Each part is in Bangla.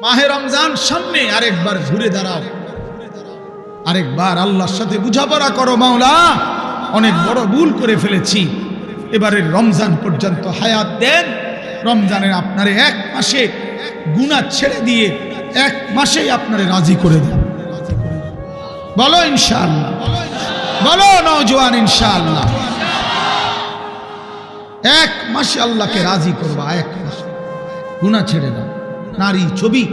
মাহে রমজান, সামনে আরেকবার ঘুরে দাঁড়াও। আরেকবার আল্লাহর সাথে বুঝাপড়া করো, মাওলা। অনেক বড় ভুল করে ফেলেছি। এবারের রমজান পর্যন্ত হায়াত দেন। রমজানের আপনারে এক মাসে গুণা ছেড়ে দিয়ে এক মাসেই আপনারে রাজি করে দেন বলো ইনশাআল্লাহ। বলো নওজোয়ান ইনশাআল্লাহ। এক মাসে আল্লাহকে রাজি করবা, এক মাসে। গুণা ছেড়ে দাও। নারী ছবি,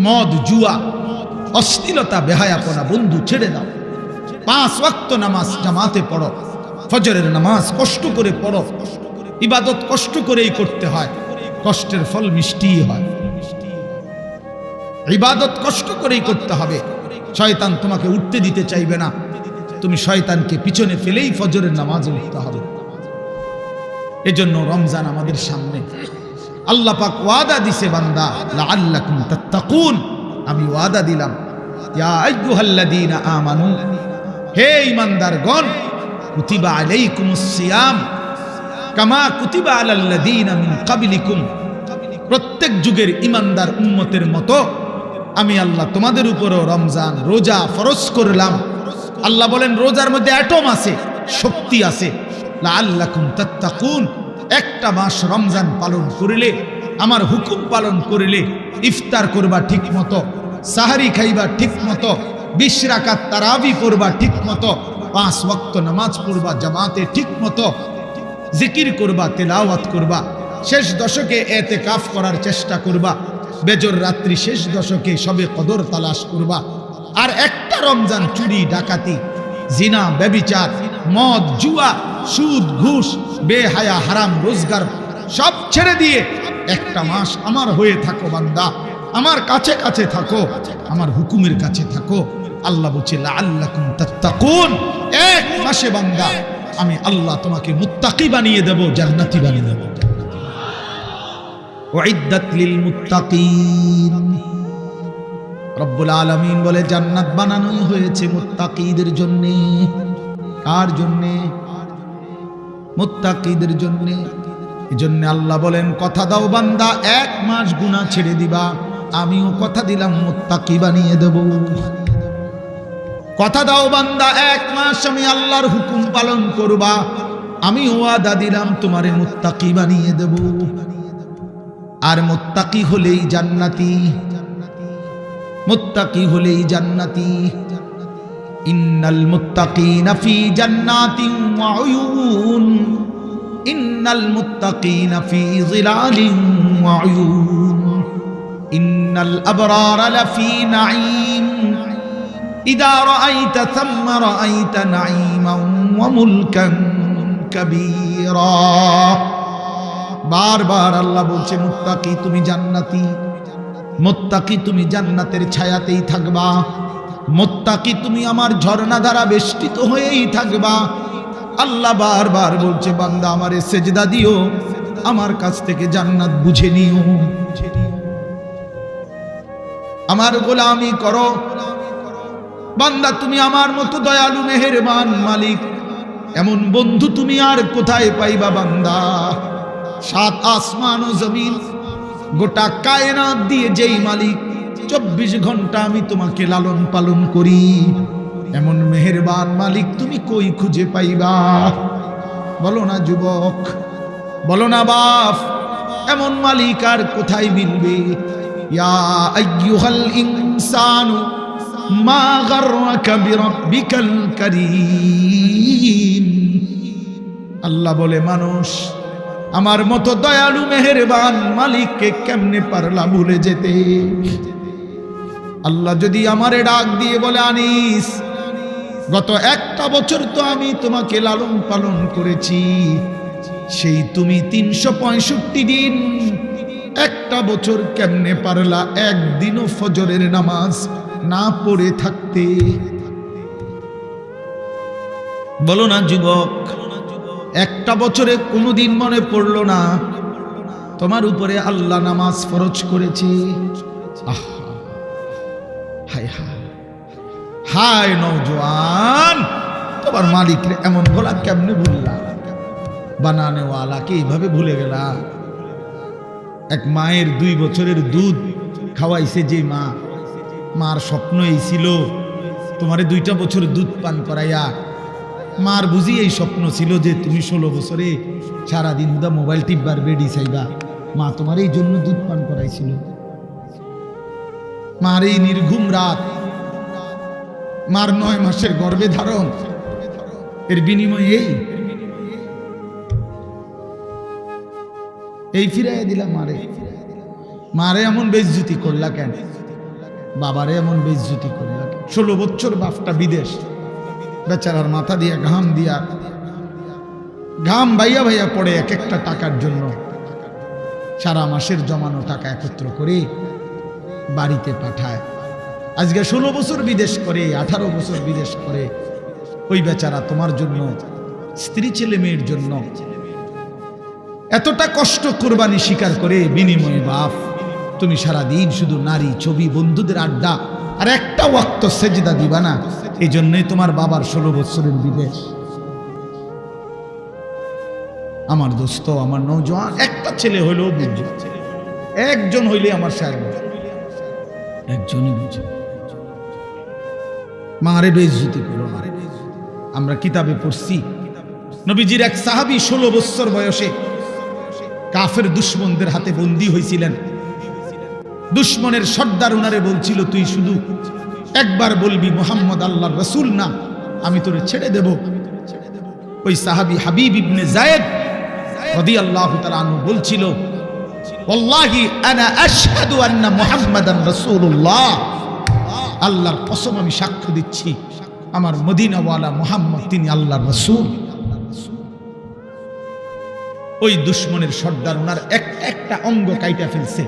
মদ, জুয়া, অশ্লীলতা, বেহায়াপনা, বন্ধু ছেড়ে দাও। পাঁচ ওয়াক্ত নামাজ জামাতে পড়ো, ফজরের নামাজ কষ্ট করে পড়ো। ইবাদত কষ্ট করেই করতে হয়, কষ্টের ফল মিষ্টি হয়। ইবাদত কষ্ট করেই করতে হবে, শয়তান তোমাকে উঠতে দিতে চাইবে না। তুমি শয়তানকে পিছনে ফেলেই ফজরের নামাজ উঠতে হবে। এজন্য রমজান আমাদের সামনে। আল্লাহ পাক ওয়াদা দিছে বান্দা, লাআল্লাকুম তাত্তাকুন। আমি ওয়াদা দিলাম, ইয়া আইয়ুহাল্লাযীনা আমানু, হে ঈমানদারগণ, কুতিবা আলাইকুমুস সিয়াম, কামা কুতিবা আলাল্লাযীনা মিন ক্বাবলিকুম। প্রত্যেক যুগের ঈমানদার উম্মতের মতো আমি আল্লাহ তোমাদের উপরও রমজান রোজা ফরজ করলাম। আল্লাহ বলেন, রোজার মধ্যে অ্যাটম আছে, শক্তি আছে। লাআল্লাকুম তাত্তাকুন। একটা মাস রমজান পালন করিলে, আমার হুকুম পালন করিলে ইফতার করবা ঠিক মতো সাহারি খাইবা ঠিক মতো বিশ তারাবি পড়বা ঠিক মতো পাঁচ ওয়াক্ত নামাজ পড়বা জামাতে ঠিক মতো জিকির করবা, তেলাওয়াত করবা, শেষ দশকে এতে কাফ করার চেষ্টা করবা, বেজর রাত্রি শেষ দশকে সবে কদর তালাশ করবা। আর একটা রমজান চুরি, ডাকাতি, জিনা, ব্যবিচার, মদ, জুয়া সুদ, ঘুষ, বেহায়া, হারাম, রোজগার সব ছেড়ে দিয়ে একটা মাস আমার হয়ে থাকো বান্দা। আমার কাছে কাছে থাকো, আমার হুকুমের কাছে থাকো। আল্লাহ বলছে এক মাসে বান্দা, আমি আল্লাহ তোমাকে মুত্তাকি বানিয়ে দেব, জান্নাতি বানিয়ে দেব। বলে, জান্নাত বানানোই হয়েছে মুত্তাকিদের জন্যে। কার জন্য? মুত্তাকিদের জন্য। এজন্য আল্লাহ বলেন, কথা দাও বান্দা, এক মাস গুনাহ ছেড়ে দিবা। আমিও কথা দিলাম, মুত্তাকি বানিয়ে দেব। কথা দাও বান্দা, এক মাস আমি আল্লাহর হুকুম পালন করবা। আমি ওয়াদা দিলাম, তোমারে মুত্তাকি বানিয়ে দেব। আর মোত্তাকি হলেই জান্নাতি। মোত্তাকি হলেই জান্নাতি। ইন্নাল মুত্তাকিনা ফি জান্নাতিন ওয়া উয়ুন। ইন্নাল মুত্তাকিনা ফি জিলালিন ওয়া উয়ুন। ইন্নাল আবরারা লাফি নাঈম। রাআইতা থাম্মা রাআইতা নাঈমান ওয়া মুলকান কাবীরা। বারবার আল্লাহ বলছে, মুত্তাকি, তুমি জান্নাতি। মোত্তাকি, তুমি জান্নাতের ছায়াতেই থাকবা। মোত্তাকি, তুমি আমার ঝর্ণা দ্বারা বেষ্টিত হয়েই থাকবা। আল্লাহ বারবার বলছে, বান্দা, আমারে সেজদা দিও, আমার কাছ থেকে জান্নাত বুঝে নিও। আমার গোলামি করো। বান্দা, তুমি আমার মতো দয়ালু, মেহেরবান মালিক। এমন বন্ধু তুমি আর কোথায় পাইবা, বান্দা? সাত আসমান ও জমিন, গোটা কায়নাত দিয়ে যেই মালিক। চব্বিশ ঘণ্টা আমি তোমাকে লালন পালন করি। এমন মেহেরবান মালিক তুমি কই খুঁজে পাইবা? বলো না যুবক, বলো না বাপ, এমন মালিক আর কোথায় মিলবে? ইনসানু আল্লাহ বলে, মানুষ, আমার মতো দয়ালু, মেহেরবান মালিককে কেমনে পারলা ভুলে যেতে? আল্লাহ যদি আমারে ডাক দিয়ে বলে, আনিস, গত একটা বছর তো আমি তোমাকে লালন পালন করেছি, সেই তুমি তিনশো পঁয়ষট্টি দিন একটা বছর কেমনে পারলা একদিনও ফজরের নামাজ না পড়ে থাকতে? বলো না যুবক, একটা বছরে কোনোদিন মনে পড়ল না তোমার উপরে আল্লাহ নামাজ ফরজ করেছে? আহা হায় হায়। হায় নৌজওয়ান তোমার মালিক রে এমন বলা কেমনে ভুললা? বানানেওয়ালাকে এইভাবে ভুলে গেলা? এক মায়ের দুই বছরের দুধ খাওয়াইছে যে মা, মার স্বপ্ন এই ছিল, তোমারে দুইটা বছর দুধ পান করাইয়া, মার বুঝি এই স্বপ্ন ছিল যে তুমি ষোলো বছরে সারাদিন হুদা মোবাইল টিপবার বেডি চাইবা। মা তোমার এই জন্য দুধ পান করাইছিল। মার এই নির্ঘুম রাত, মার নয় মাসের গর্ভে ধারণ। এর বিনিময়ে এই এই ফিরাইয়া দিলাম মারে। মারে এমন বেজ্জুতি করলা কেন? বাবারে এমন বেজ্জুতি করলা ষোলো বছর বাপটা বিদেশ। বেচারার মাথা দিয়া, ঘাম দিয়া, ঘাম ভাইয়া ভাইয়া পড়ে এক একটা টাকার জন্য। সারা মাসের জমানো টাকা একত্র করে বাড়িতে পাঠায়। আজকে ষোলো বছর বিদেশ করে, আঠারো বছর বিদেশ করে। ওই বেচারা তোমার জন্য, স্ত্রী ছেলে মেয়ের জন্য এতটা কষ্ট কোরবানি স্বীকার করে, বিনিময়ে বাপ, তুমি সারা দিন শুধু নারী, ছবি, বন্ধুদের আড্ডা আর একটা ওয়াক্ত সেজদা দিবা না। এই জন্যই তোমার বাবার ষোলো বছরের বিদেশ। আমার দোস্ত, আমার নৌজওয়ান একটা ছেলে হইলেও বুঝবে একজন হইলে আমার সাহেব। একজনই বুঝে মারে বেজ্জুতি করো না আমরা কিতাবে পড়ছি, নবীজির এক সাহাবি ষোলো বছর বয়সে কাফের দুশ্মনদের হাতে বন্দী হয়েছিলেন। দুশ্মনের সর্দার উনারে বলছিল, তুই শুধু একবার বলবি মোহাম্মদ আল্লাহ রসুল না, আমি তোরে ছেড়ে দেব। ওই সাহাবি হাবিব ইবনে জায়েদ রদি আল্লাহ আনু বলছিল আল্লাহর আমি সাক্ষ্য দিচ্ছি, আমার মদিনাওয়ালা মুহাম্মদ তিনি আল্লাহর ওই দুশ্মনের সর্দার ওনার এক একটা অঙ্গ কাইটা ফেলছে।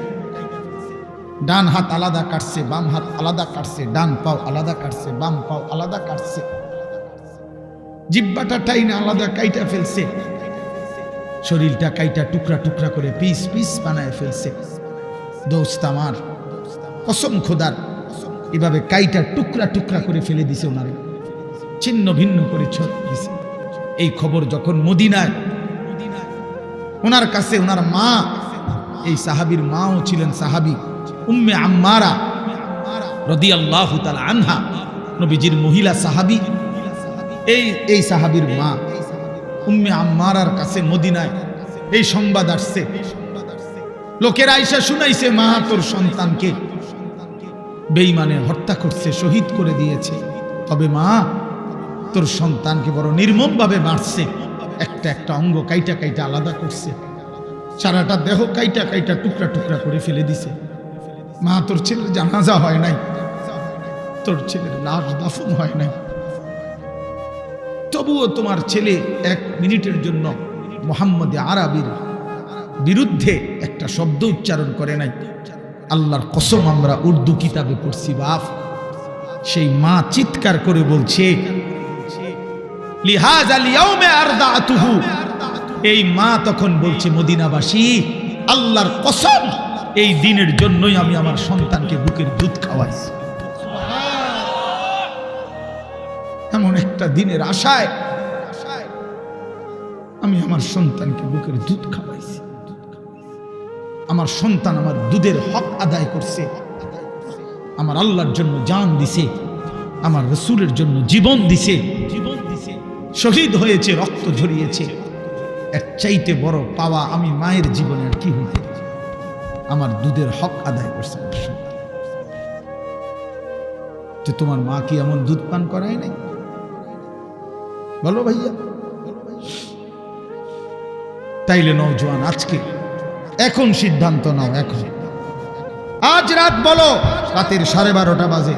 ডান হাত আলাদা কাটছে, বাম হাত আলাদা কাটছে, ডান পাও আলাদা কাটছে, বাম পাও আলাদা কাটছে। জিব্বাটা টাইনা আলাদা কাইটা ফেলছে। শরীরটা কাইটা টুকরা টুকরা করে পিস পিস বানায় ফেলছে। দোস্ত আমার, কসম খোদার, এভাবে কাইটা টুকরা টুকরা করে ফেলে দিছে ওনারে। ছিন্ন ভিন্ন করে দিছে। এই খবর যখন মদিনায়, ওনার কাছে ওনার মা, এই সাহাবির মাও ছিলেন সাহাবি, উম্মে আম্মারা রদি আল্লাহ আনহা, নবীজির মহিলা সাহাবি, এই এই সাহাবির মা। উম্মে আম্মারার কাছে মদিনায় এই সংবাদ আসছে। লোকের আইসা শুনাইছে, মা তোর সন্তানকে বেইমানে হত্যা করছে, শহীদ করে দিয়েছে। তবে মা, তোর সন্তানকে বড় নির্মমভাবে মারছে। একটা একটা অঙ্গ কাইটা কাইটা আলাদা করছে। সারাটা দেহ কাইটা কাইটা টুকরা টুকরা করে ফেলে দিছে। মা, তোর ছেলের জানাজা হয় নাই। তোর ছেলের লাশ দাফন হয় নাই। তবুও তোমার ছেলে এক মিনিটের জন্য মোহাম্মদ আরবির বিরুদ্ধে একটা শব্দ উচ্চারণ করে নাই। আল্লাহর কসম আমরা উর্দু কিতাবে পড়ছি, বাপ। সেই মা চিৎকার করে বলছে, লিহাজ এই মা তখন বলছে, মদিনাবাসী, আল্লাহর কসম, এই দিনের জন্যই আমি আমার সন্তানকে বুকের দুধ খাওয়াইছি। একটা দিনের আশায় আমি আমার সন্তানকে বুকের দুধ খাওয়াইছি। আমার সন্তান আমার দুধের হক আদায় করছে। আমার আল্লাহর জন্য জান দিছে। আমার রসুলের জন্য জীবন দিছে। জীবন দিছে শহীদ হয়েছে, রক্ত ঝরিয়েছে। এক চাইতে বড় পাওয়া আমি মায়ের জীবনে আর কি হইতে আমার দুধের হক আদায় করছে আমার সন্তান। তোমার মা কি এমন দুধ পান করায় নাই? বলো ভাইয়া। তাইলে নৌজওয়ান আজকে। এখন সিদ্ধান্ত নাও, এখন। আজ রাত বলো, রাতের সাড়ে বারোটা বাজে।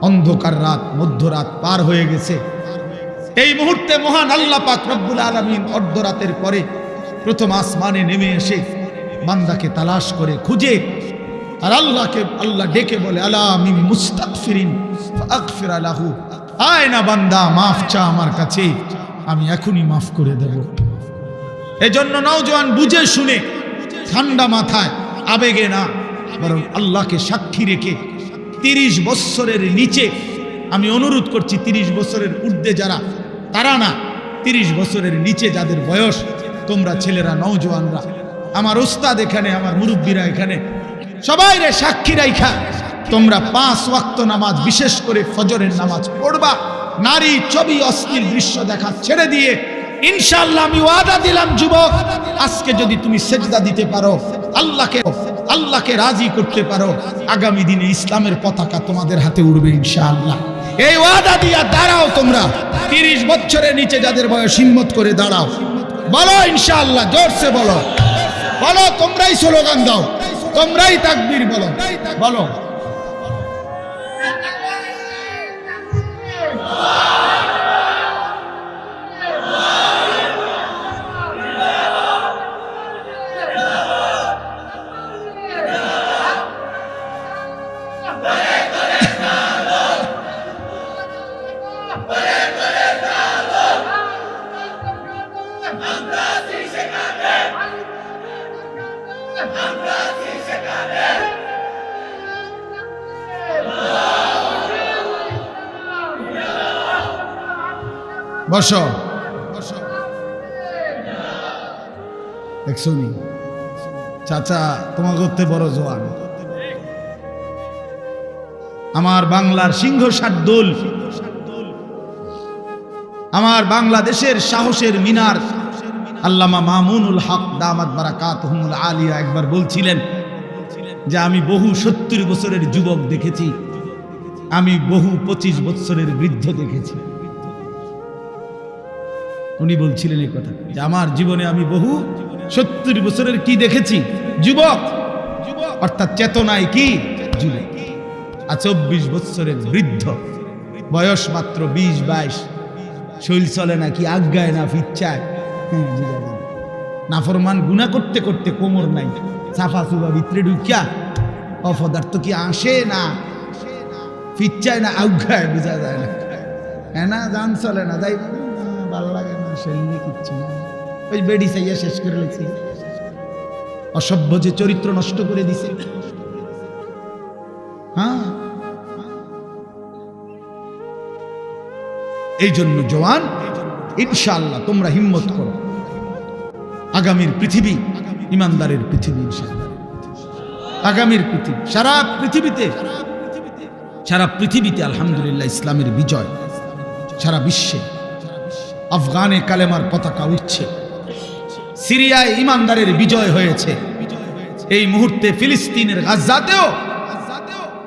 অন্ধকার রাত, মধ্যরাত পার হয়ে গেছে। এই মুহূর্তে মহান আল্লাহ পাক রব্বুল আলমিন অর্ধরাতের পরে প্রথম আসমানে নেমে এসে বান্দাকে তালাশ করে খুঁজে, আর আল্লাহকে, আল্লাহ ডেকে বলে, আলা আমি মুস্তাকফিরিন ফাগফির আলাহু আয় না বান্দা, মাফ চা আমার কাছে, আমি এখনই মাফ করে দেব। এজন্য নওজোয়ান বুঝে শুনে, ঠান্ডা মাথায়, আবেগে না, বরং আল্লাহকে সাক্ষী রেখে তিরিশ বৎসরের নিচে, আমি অনুরোধ করছি তিরিশ বছরের ঊর্ধ্বে যারা, তারা না, তিরিশ বছরের নিচে যাদের বয়স, তোমরা ছেলেরা নওজোয়ানরা। আমার ওস্তাদ এখানে, আমার মুরব্বীরা এখানে সবাই রে সাক্ষী রাইখা। তোমরা পাঁচ ওয়াক্ত নামাজ, বিশেষ করে ফজরের নামাজ পড়বা। নারী ছবি অস্থির দৃশ্য দেখা ছেড়ে দিয়ে ইনশাল্লাহ আমি ওয়াদা দিলাম, যুবক, আজকে যদি তুমি সেজদা দিতে পারো, আল্লাহকে আল্লাহকে রাজি করতে পারো, আগামী দিনে ইসলামের পতাকা তোমাদের হাতে উড়বে ইনশাআল্লাহ। এই ওয়াদা দিয়া দাঁড়াও তোমরা। তিরিশ বছরের নিচে যাদের বয়স হিম্মত করে দাঁড়াও। বলো ইনশাআল্লাহ, জোরসে বলো। বলো, তোমরাই স্লোগান দাও। তোমরাই তাকবীর বলো। বলো। Allah. বসো। দেখছ চাচা, তোমার করতে বড় জোয়ান। আমার বাংলার সিংহ শার্দুল আমার বাংলাদেশের সাহসের মিনার। আল্লামা মামুনুল হক দামাত বারাকাত হুমুল আলিয়া একবার বলছিলেন যে, আমি বহু সত্তর বছরের যুবক দেখেছি। আমি বহু পঁচিশ বছরের বৃদ্ধ দেখেছি। উনি বলছিলেন এই কথা যে আমার জীবনে আমি বহু সত্তর বছরের কি দেখেছি? যুবক অর্থাৎ চেতনায় কি? আর চব্বিশ বছরের বৃদ্ধ বয়স মাত্র বিশ বাইশ। শৈল চলে না কি আজ্ঞায় না ফিচ্ছায়। হ্যাঁ, নাফরমান গুণা করতে করতে কোমর নাই সাফা সুবা ভিতরে ঢুকিয়া অপদার্থ কি আসে না? ফিচ্ছায় না আজ্ঞায় বোঝা যায় না। হ্যাঁ না জান চলে না যাই ভালো লাগে না কিচ্ছু ওই বেডি চাইয়া শেষ করে লেছি অসভ্য যে চরিত্র নষ্ট করে দিছে। হ্যাঁ? এই জন্য জওয়ান, ইনশাআল্লাহ তোমরা হিম্মত করো। আগামীর পৃথিবী ইমানদারের পৃথিবী, ইনশাআল্লাহ। আগামীর পৃথিবী সারা পৃথিবীতে সারা পৃথিবীতে আলহামদুলিল্লাহ ইসলামের বিজয়, সারা বিশ্বে। আফগানে কালেমার পতাকা উঠছে। সিরিয়ায় ইমানদারের বিজয় হয়েছে। এই মুহূর্তে ফিলিস্তিনের গাজাতেও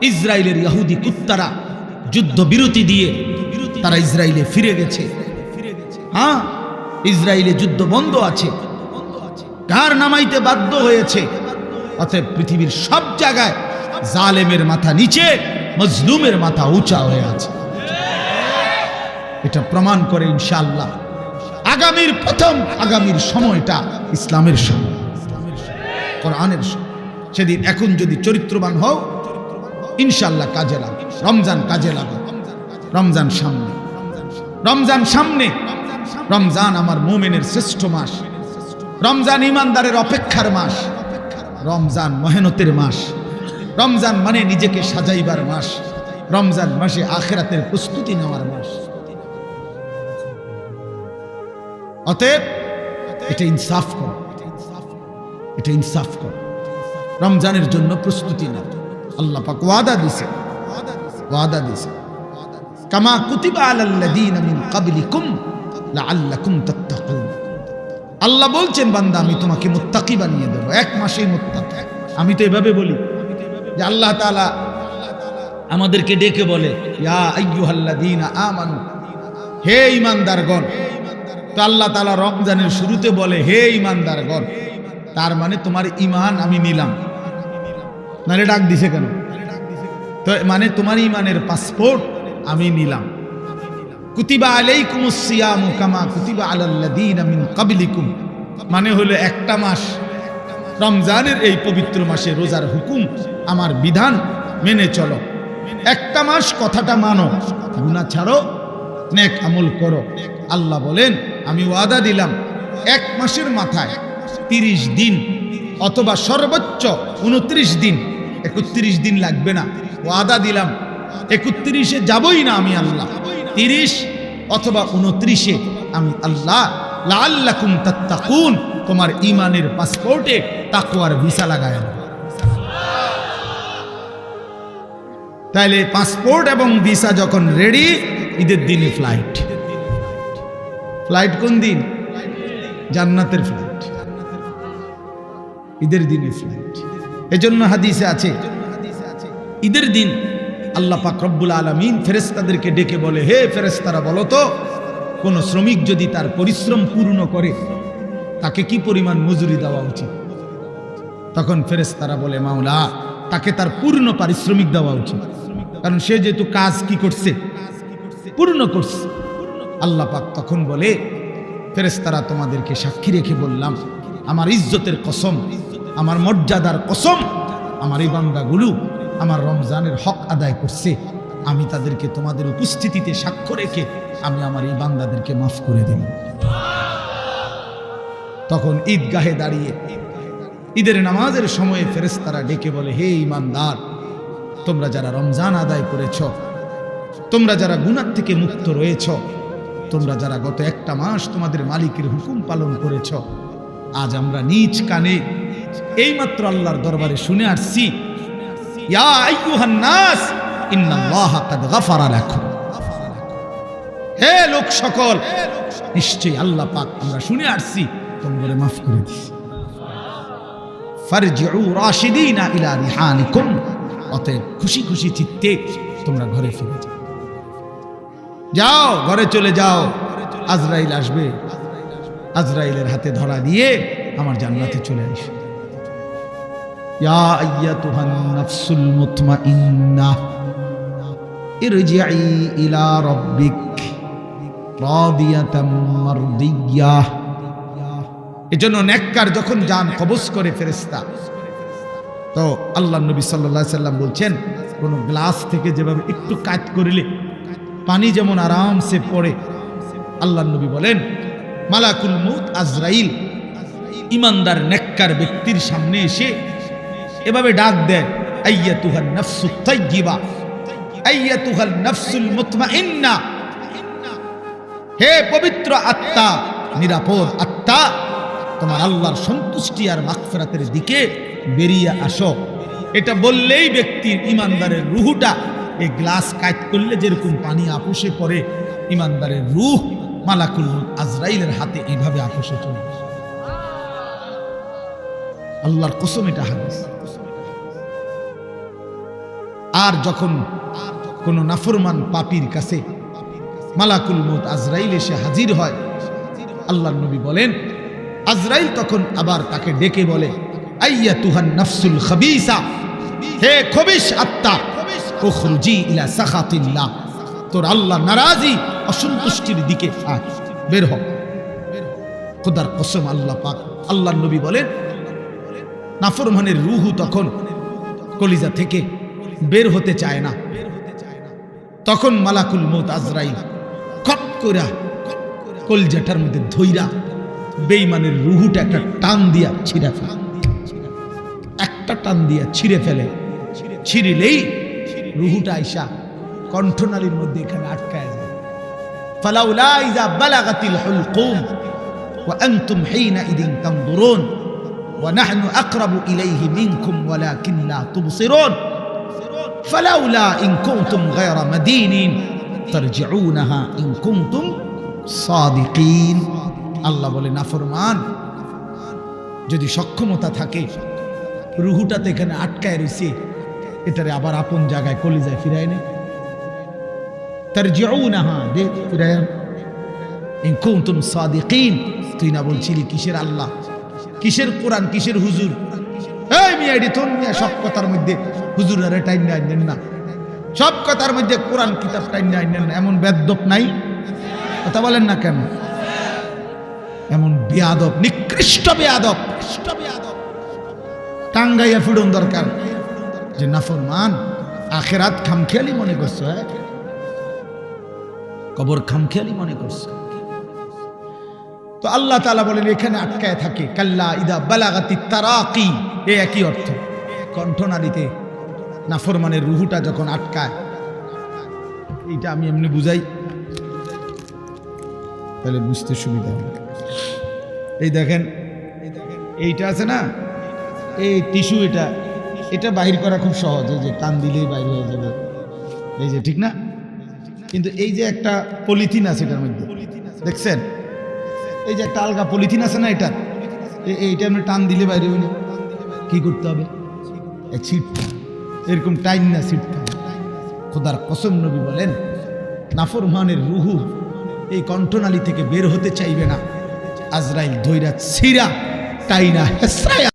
ইসরায়েলের ইহুদি কুত্তারা যুদ্ধ বিরতি দিয়ে তারা ইসরায়েলে ফিরে গেছে। হ্যাঁ ইসরায়েলে যুদ্ধ বন্ধ আছে। কার নামাইতে বাধ্য হয়েছে? অতএব পৃথিবীর সব জায়গায় জালেমের মাথা নিচে, মজলুমের মাথা উঁচা হয়ে আছে। এটা প্রমাণ করে ইনশাআল্লাহ। আগামীর প্রথম, আগামীর সময়টা ইসলামের সময়। কোরআনের সময়। সেদিন এখন যদি চরিত্রবান হও, ইনশাআল্লাহ কাজে লাগে। রমজান কাজে লাগে। রমজান সামনে। রমজান সামনে। রমজান আমার মোমেনের শ্রেষ্ঠ মাস। রমজান ইমানদারের অপেক্ষার মাস। রমজান মেহনতের মাস। রমজান মানে নিজেকে সাজাইবার মাস। রমজান মাসে আখেরাতের প্রস্তুতি নেওয়ার মাস। অতএব এটা ইনসাফ কর। এটা ইনসাফ কর। রমজানের জন্য প্রস্তুতি না আল্লাহ পাক ওয়াদা দিছে ওয়াদা দিছে কামা কুতিবা আলাল্লাযীনা মিন ক্বাবলিকুম লাআল্লাকুম তাত্তাকুন। আল্লাহ বলছেন, বান্দা, আমি তোমাকে মুত্তাকি বানিয়ে দেবো। এক মাসেই মুত্তাকি। আমি তো এভাবে বলি যে আল্লাহ তাআলা আমাদেরকে ডেকে বলে, ইয়া আইয়ুহাল্লাযীনা আমানু, হে ঈমানদারগণ তো আল্লাহ তালা রমজানের শুরুতে বলে, হে ঈমানদারগণ, তার মানে তোমার ঈমান আমি নিলাম। নারে ডাক দিছে কেন? তো মানে তোমার ইমানের পাসপোর্ট আমি নিলাম। কুতিবা আলাইকুমুস সিয়ামু কামা কুতিবা আলাল্লাযীনা মিন ক্বাবলিকুম। মানে হলো একটা মাস, রমজানের এই পবিত্র মাসে রোজার হুকুম আমার বিধান মেনে চলো। একটা মাস কথাটা মানো, গুনাহ ছাড়ো, নেক আমল করো। আল্লাহ বলেন আমি ওয়াদা দিলাম, এক মাসের মাথায় তিরিশ দিন অথবা সর্বোচ্চ উনত্রিশ দিন, একত্রিশ দিন লাগবে না। ওয়াদা দিলাম, একত্রিশে যাবই না আমি আল্লাহ। তিরিশ অথবা উনত্রিশে আমি আল্লাহ। লাল্লাকুম তাত্তাকুন, তোমার ইমানের পাসপোর্টে তাকুয়ার ভিসা লাগায় তাইলে পাসপোর্ট এবং ভিসা যখন রেডি ঈদের দিনে ফ্লাইট ফ্লাইট কোন দিন? জান্নাতের ফ্লাইট ঈদের দিনে ফ্লাইট এজন্য হাদিসে আছে, ঈদের দিন আল্লাহ পাক রব্বুল আলমিন ফেরেস্তাদেরকে ডেকে বলে, হে ফেরেস্তারা বলো তো, কোনো শ্রমিক যদি তার পরিশ্রম পূর্ণ করে, তাকে কি পরিমাণ মজুরি দেওয়া উচিত? তখন ফেরেস্তারা বলে, মাওলা, তাকে তার পূর্ণ পারিশ্রমিক দেওয়া উচিত। কারণ সে যেহেতু কাজ কি করছে? পূর্ণ করছে। আল্লাহ পাক তখন বলে ফেরেস্তারা তোমাদেরকে সাক্ষী রেখে বললাম, আমার ইজ্জতের কসম, আমার মর্যাদার কসম, আমার এই বান্দাগুলো আমার রমজানের হক আদায় করছে। আমি তাদেরকে তোমাদের উপস্থিতিতে সাক্ষ্য রেখে আমি আমার এই বান্দাদেরকে মাফ করে দিলাম তখন ঈদগাহে দাঁড়িয়ে, ঈদের নামাজের সময়ে ফেরেস্তারা ডেকে বলে, হে ইমানদার তোমরা যারা রমজান আদায় করেছ, তোমরা যারা গুনার থেকে মুক্ত রয়েছ তোমরা যারা গত একটা মাস তোমাদের মালিকের হুকুম পালন করেছ, আজ আমরা নিজ কানে এইমাত্র আল্লাহর দরবারে শুনে আসছি। হে লোক সকল, নিশ্চয়ই আল্লাহ পাক আমরা শুনে আসছি, তোমরা মাফ করে দিছি ফারজিউ রাশিদিনা ইলা রিহানিকুম, অতএব খুশি খুশি চিত্তে তোমরা ঘরে ফিরে যাও। যাও, ঘরে চলে যাও। আজরাইল আসবে। আজরাইলের হাতে ধরা দিয়ে আমার জান্নাতে চলে আসবে। ইলা রাব্বিক রাদিয়াতাম মারদিয়াহ এজন্য নেককার যখন যান কবজ করে ফেরেস্তা তো আল্লাহ নবী সাল্লাম বলছেন, কোন গ্লাস থেকে যেভাবে একটু কাজ করিলে পানি যেমন আরামসে পড়ে আল্লাহ নবী বলেন, মালাকুল মুত আজরাইল, ইমানদার, নেককার ব্যক্তির সামনে এসে এভাবে ডাক দেয় আইয়া তুহার নফসু তাইয়িবা আইয়া তুহার নফসুল মুতমাইন্না। হে পবিত্র আত্মা, নিরাপদ আত্মা, তোমার আল্লাহর সন্তুষ্টি আর মাগফিরাতের দিকে বেরিয়ে আসো। এটা বললেই ব্যক্তির ইমানদারের রুহুটা এই গ্লাস কাজ করলে যেরকম পানি আপুষে পড়ে, ইমানদারের রুহ মালাকুল আজরাইলের হাতে এইভাবে আপুষে চলে। আল্লাহর কসম এটা হাদিস। আর যখন কোন নাফরমান পাপির কাছে মালাকুল মউত আজরাইল এসে হাজির হয়, আল্লাহর নবী বলেন, আজরাইল তখন আবার তাকে ডেকে বলে আইয়া তুহান নফসুল খবিসা, হে খবিস আত্মা উখরুজি ইলা সাখাতিল্লাহ। তোর আল্লাহ নারাজি, অসন্তুষ্টির দিকে বের খোদার কসম আল্লাহ পাক, আল্লাহর নবী বলেন, নাফরমানের রুহু তখন কলিজা থেকে বের হতে চায় না। তখন মালাকুল মৌত আজরাইল খপ কইরা কলজাটার মধ্যে ধইরা বেইমানের রুহুটা একটা টান দিয়া ছিঁড়ে ফেলে। একটা টান দিয়া ছিঁড়ে ফেলে। ছিঁড়িলেই রুহুটা আইসা কণ্ঠনালীর মধ্যে এখানে আটকায় যায় ফালাউলা ইজা বালাগাতিল হুলকুম ওয়া আনতুম হিনাইদিন তানদুরুন ওয়া নাহনু আকরাবু ইলাইহি মিনকুম ওয়ালাকিন লা তুবসিরুন فلولا إن كنتم غير مدينين ترجعونها إن كنتم صادقين আল্লাহ বলে নাফরমান যদি সক্ষমতা থাকে রুহুটাতে এখানে আটকায় রয়েছে এটারে আবার আপন জায়গায় কলিজায় ফিরায় নে। তার জিউনাহা দে, ফিরায় ইন কুনতুম সাদিকিন, তুই না বলছিলি কিসের আল্লাহ? কিসের কোরআন, কিসের হুজুর? সব কথার মধ্যে হুজুরের টাইম নাই নেন না। সব কথার মধ্যে কোরআন কিতাব টাইম নাই নেন না। এমন বেদ্যপ নাই? কথা বলেন না কেন? এমন বেয়াদব, নিকৃষ্ট বেয়াদব। টাঙ্গাইয়া ফিডন দরকার। যে নাফরমান আখেরাত খামখেয়ালি মনে করছ হ্যাঁ? কবর খামখেয়ালি মনে করছ। তো আল্লাহ তালা বলেন, এখানে আটকায় থাকে, কাল্লা ইদা বালাগাতি তারাকি। এ একই অর্থ। কণ্ঠনালীতে নাফরমানের রুহুটা যখন আটকায়, এইটা আমি এমনি বুঝাই, তাহলে বুঝতে সুবিধা হবে। এই দেখেন, এইটা আছে না? এই টিস্যু এটা এটা বাহির করা খুব সহজ, এই যে টান দিলেই বাইর হয়ে যাবে। এই যে, ঠিক না? কিন্তু এই যে একটা পলিথিন আছে এটার মধ্যে, দেখছেন? এই যে একটা আলগা পলিথিন আছে না এটা? এইটা আপনি টান দিলে বাইরে হইলে কি করতে হবে? এ ছিট এরকম টাইম না ছিট খোদার কসম নবী বলেন, নাফরমানের রুহু এই কণ্ঠনালী থেকে বের হতে চাইবে না। আজরাইল ধৈরা ছিরা টাইনা হেসরায়া